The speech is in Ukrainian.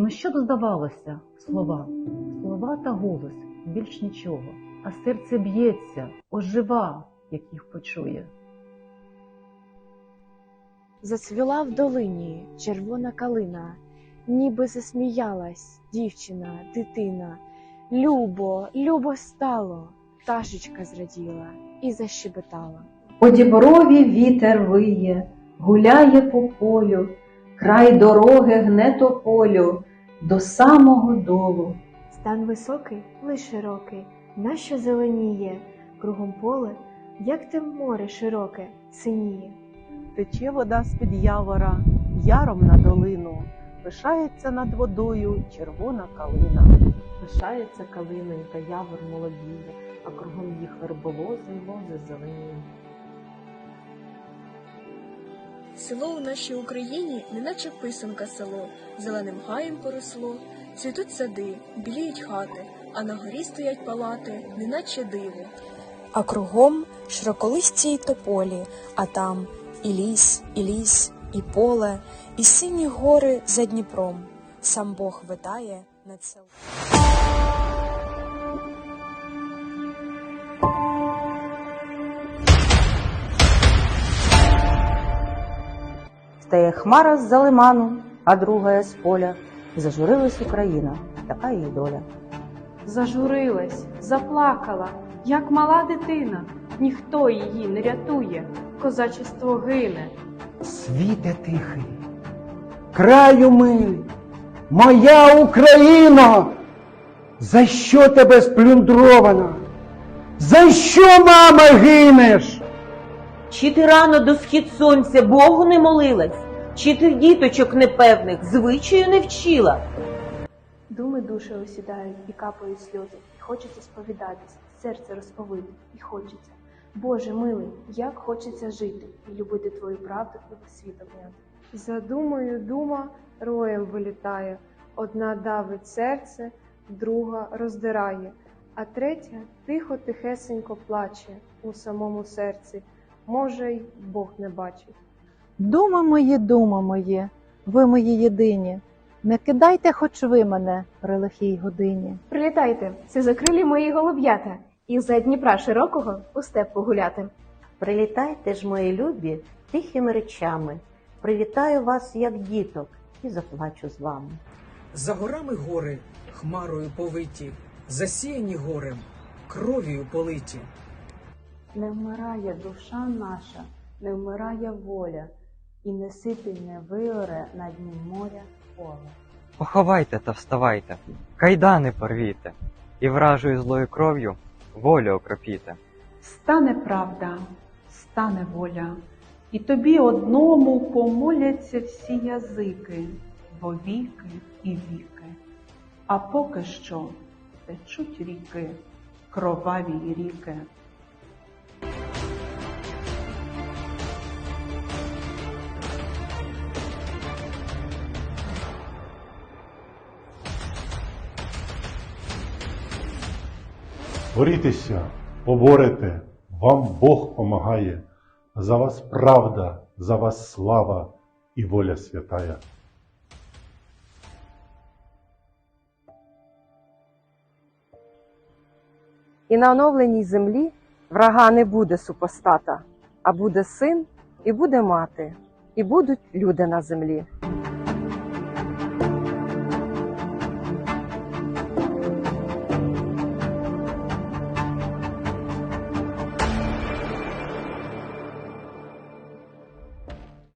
Ну що б здавалося? Слова, слова та голос, більш нічого, а серце б'ється, ожива, як їх почує. Зацвіла в долині червона калина, ніби засміялась дівчина, дитина. Любо, любо стало, пташечка зраділа і защебетала. По діброві вітер виє, гуляє по полю, край дороги гне тополю до самого долу. Стан високий, лиш широкий, нащо зеленіє, кругом поле, як те море широке, синіє. Тече вода з-під явора, яром на долину, пишається над водою червона калина. Пишається калиною та явор молодіє, а кругом їх верболози й лози зеленіють. Село у нашій Україні, неначе писанка село, зеленим гаєм поросло, цвітуть сади, біліють хати, а на горі стоять палати, неначе диво. А кругом широколисті й тополі, а там і ліс, і ліс, і поле, і сині гори за Дніпром. Сам Бог витає над селом. Стає хмара з-за лиману, а друга з поля. Зажурилась Україна, така її доля. Зажурилась, заплакала, як мала дитина, ніхто її не рятує, козачество гине. Світе тихий, краю милий, моя Україна, за що тебе сплюндрована? За що, мама, гинеш? Чи ти рано до схід сонця Богу не молилась? Чи ти діточок непевних звичаю не вчила? Думи душі осідають і капають сльози, і хочеться сповідатись, серце розповити, і хочеться. Боже милий, як хочеться жити і любити твою правду і весь світ обняти. За думою дума роєм вилітає, одна давить серце, друга роздирає, а третя тихо тихесенько плаче у самому серці. Може, й Бог не бачить. Дума мої, дума мої, ви мої єдині. Не кидайте хоч ви мене при лихій годині. Прилітайте, це закрилі мої голуб'ята, і за Дніпра широкого у степ погуляти. Прилітайте ж, мої любі, тихими речами. Привітаю вас, як діток, і заплачу з вами. За горами гори, хмарою повиті, засіяні горем, кров'ю политі. Не вмирає душа наша, не вмирає воля, і не сипі не виоре на дні моря поле. Поховайте та вставайте, кайдани порвіте, і вражою злою кров'ю волю окропіте. Стане правда, стане воля, і тобі одному помоляться всі язики, во віки і віки. А поки що течуть ріки, кроваві ріки. Борітеся, поборете, вам Бог помагає. За вас правда, за вас слава і воля святая. І на оновленій землі врага не буде супостата, а буде син і буде мати, і будуть люди на землі.